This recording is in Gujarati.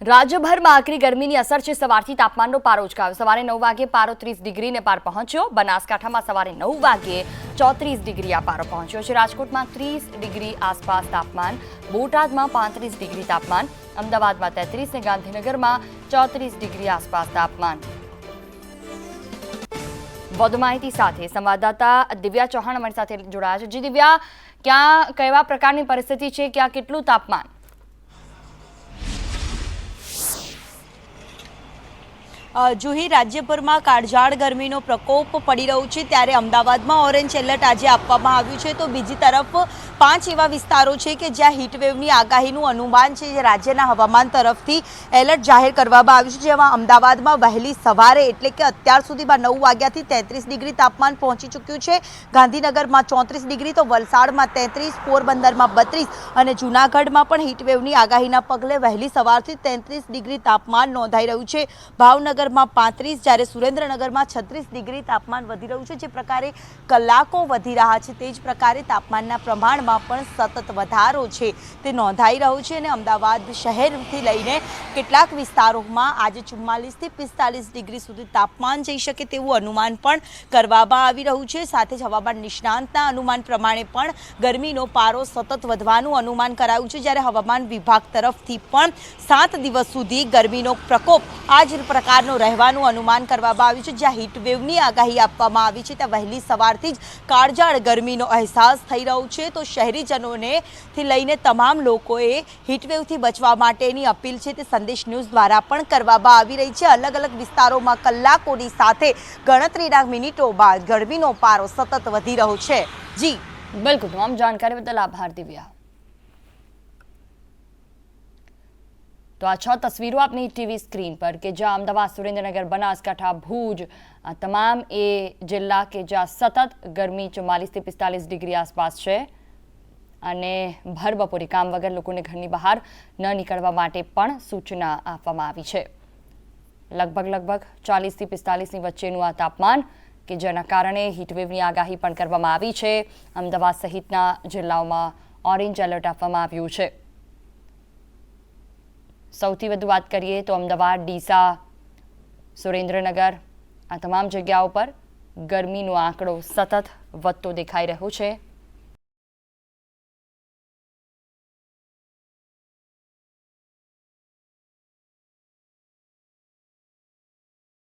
રાજ્યભરમાં આકરી ગરમીની અસર છે. સવારથી તાપમાનનો પારો ઉચકાયો. સવારે નવ વાગે પારો ત્રીસ ડિગ્રીને પાર પહોંચ્યો. બનાસકાંઠામાં સવારે નવ વાગે ચોત્રીસ ડિગ્રી આ પારો પહોંચ્યો છે. રાજકોટમાં ત્રીસ ડિગ્રી આસપાસ તાપમાન. બોટાદમાં પાંત્રીસ ડિગ્રી તાપમાન. અમદાવાદમાં તેત્રીસ ને ગાંધીનગરમાં ચોત્રીસ ડિગ્રી આસપાસ તાપમાન. વધુ માહિતી સાથે સંવાદદાતા દિવ્યા ચૌહાણ અમારી સાથે જોડાયા છે. જી દિવ્યા, ક્યાં કેવા પ્રકારની પરિસ્થિતિ છે? ક્યાં કેટલું તાપમાન? જુહી રાજ્યભરમાં કાળઝાળ ગરમીનો પ્રકોપ પડી રહ્યો છે, ત્યારે અમદાવાદમાં ઓરેન્જ એલર્ટ આજે આપવામાં આવ્યું છે. તો બીજી તરફ, પાંચ એવા વિસ્તારો છે કે જ્યાં હીટવેવની આગાહીનું અનુમાન છે, જે રાજ્યના હવામાન તરફથી એલર્ટ જાહેર કરવામાં આવ્યું છે. જેમાં અમદાવાદમાં વહેલી સવારે એટલે કે અત્યાર સુધીમાં નવ વાગ્યાથી તેત્રીસ ડિગ્રી તાપમાન પહોંચી ચૂક્યું છે. ગાંધીનગરમાં ચોત્રીસ ડિગ્રી, તો વલસાડમાં તેત્રીસ, પોરબંદરમાં બત્રીસ અને જૂનાગઢમાં પણ હીટવેવની આગાહીના પગલે વહેલી સવારથી તેત્રીસ ડિગ્રી તાપમાન નોંધાઈ રહ્યું છે. ભાવનગરમાં પાંત્રીસ, જ્યારે સુરેન્દ્રનગરમાં છત્રીસ ડિગ્રી તાપમાન વધી રહ્યું છે, જે પ્રકારે કલાકો વધી રહ્યા છે. તે જ પ્રકારે તાપમાનના પ્રમાણમાં પણ સતત વધારો છે. તે નોંધાઈ રહ્યો છે અને અમદાવાદ શહેરથી લઈને કેટલાક વિસ્તારોમાં આજે ચુમ્માલીસથી પિસ્તાલીસ ડિગ્રી સુધી તાપમાન જઈ શકે તેવું અનુમાન પણ કરવામાં આવી રહ્યું છે. સાથે જ હવામાન નિષ્ણાંતના અનુમાન પ્રમાણે પણ ગરમીનો પારો સતત વધવાનું અનુમાન કરાયું છે. જ્યારે હવામાન વિભાગ તરફથી પણ સાત દિવસ સુધી ગરમીનો પ્રકોપ આ જ પ્રકારનો રહેવાનું અનુમાન કરવામાં આવ્યું છે. જ્યાં હીટવેવની આગાહી આપવામાં આવી છે. ત્યાં વહેલી સવારથી જ કાળજાળ ગરમીનો અહેસાસ થઈ રહ્યો છે. તો શહેરીજનોને થી લઈને તમામ લોકોએ હીટવેવથી બચવા માટેની અપીલ છે તે સંદેશ ન્યૂઝ દ્વારા પણ કરવામાં આવી રહી છે. અલગ અલગ વિસ્તારોમાં કલાકોની સાથે ગણતરીના મિનિટો બાદ ગરમીનો પારો સતત વધી રહ્યો છે. જી. બિલકુલ તમામ જાણકારી બદલ આભાર દિવ્યા. તો આ છ તસવીરો આપની ટીવી સ્ક્રીન પર કે જ્યાં અમદાવાદ, સુરેન્દ્રનગર, બનાસકાંઠા, ભુજ, આ તમામ એ જિલ્લા કે જ્યાં સતત ગરમી ચુમ્માલીસથી પિસ્તાલીસ ડિગ્રી આસપાસ છે. અને ભર બપોરે કામ વગર લોકોને ઘરની બહાર ન નીકળવા માટે પણ સૂચના આપવામાં આવી છે. લગભગ લગભગ ચાલીસથી પિસ્તાલીસની વચ્ચેનું આ તાપમાન કે જેના કારણે હીટવેવની આગાહી પણ કરવામાં આવી છે. અમદાવાદ સહિતના જિલ્લાઓમાં ઓરેન્જ એલર્ટ આપવામાં આવ્યું છે. સૌથી વધુ વાત કરીએ તો અમદાવાદ, ડીસા, સુરેન્દ્રનગર, આ તમામ જગ્યાઓ પર ગરમીનો આંકડો સતત વધતો દેખાઈ રહ્યો છે.